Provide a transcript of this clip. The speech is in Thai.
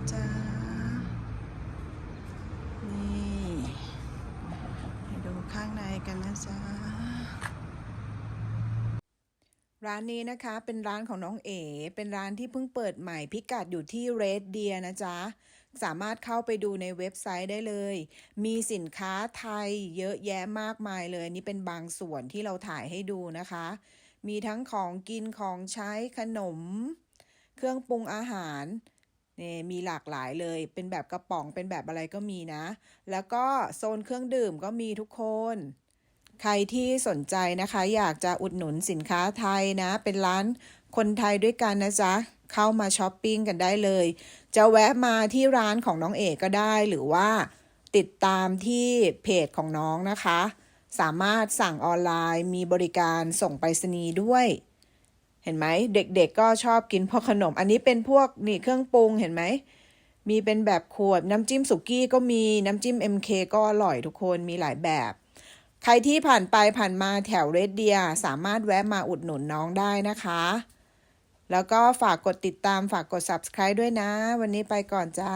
นะจ๊ะ นี่ให้ดูข้างในกันนะจ๊ะ ร้านนี้นะคะเป็นร้านของน้องเอ๋ เป็นร้านที่เพิ่งเปิดใหม่พิกัดอยู่ที่ Red Deer นะจ๊ะ สามารถเข้าไปดูในเว็บไซต์ได้เลย มีสินค้าไทยเยอะแยะมากมายเลย นี่เป็นบางส่วนที่เราถ่ายให้ดูนะคะ มีทั้งของกินของใช้ขนม เครื่องปรุงอาหาร นี่มีหลากหลายเลย เป็นแบบกระป๋องเป็นแบบอะไรก็มีนะ แล้วก็โซนเครื่องดื่มก็มีทุกคน ใครที่สนใจนะคะ อยากจะอุดหนุนสินค้าไทยนะ เป็นร้านคนไทยด้วยกันนะจ๊ะเข้ามาช้อปปิ้งกันได้เลย จะแวะมาที่ร้านของน้องเอกก็ได้หรือว่าติดตามที่เพจของน้องนะคะ สามารถสั่งออนไลน์มีบริการส่งไปรษณีย์ด้วย เห็นไหมเด็กๆก็ชอบกินพวกขนม อันนี้เป็นพวกนี่เครื่องปรุงเห็นไหมมีเป็นแบบขวดน้ำจิ้มสุกี้ก็มีน้ำจิ้ม MK ก็อร่อยทุกคนมีหลายแบบ ใครที่ผ่านไปผ่านมาแถวเรดเดียสามารถแวะมาอุดหนุนน้องได้นะคะ แล้วก็ฝากกดติดตามฝากกด subscribe ด้วยนะ วันนี้ไปก่อนจ้า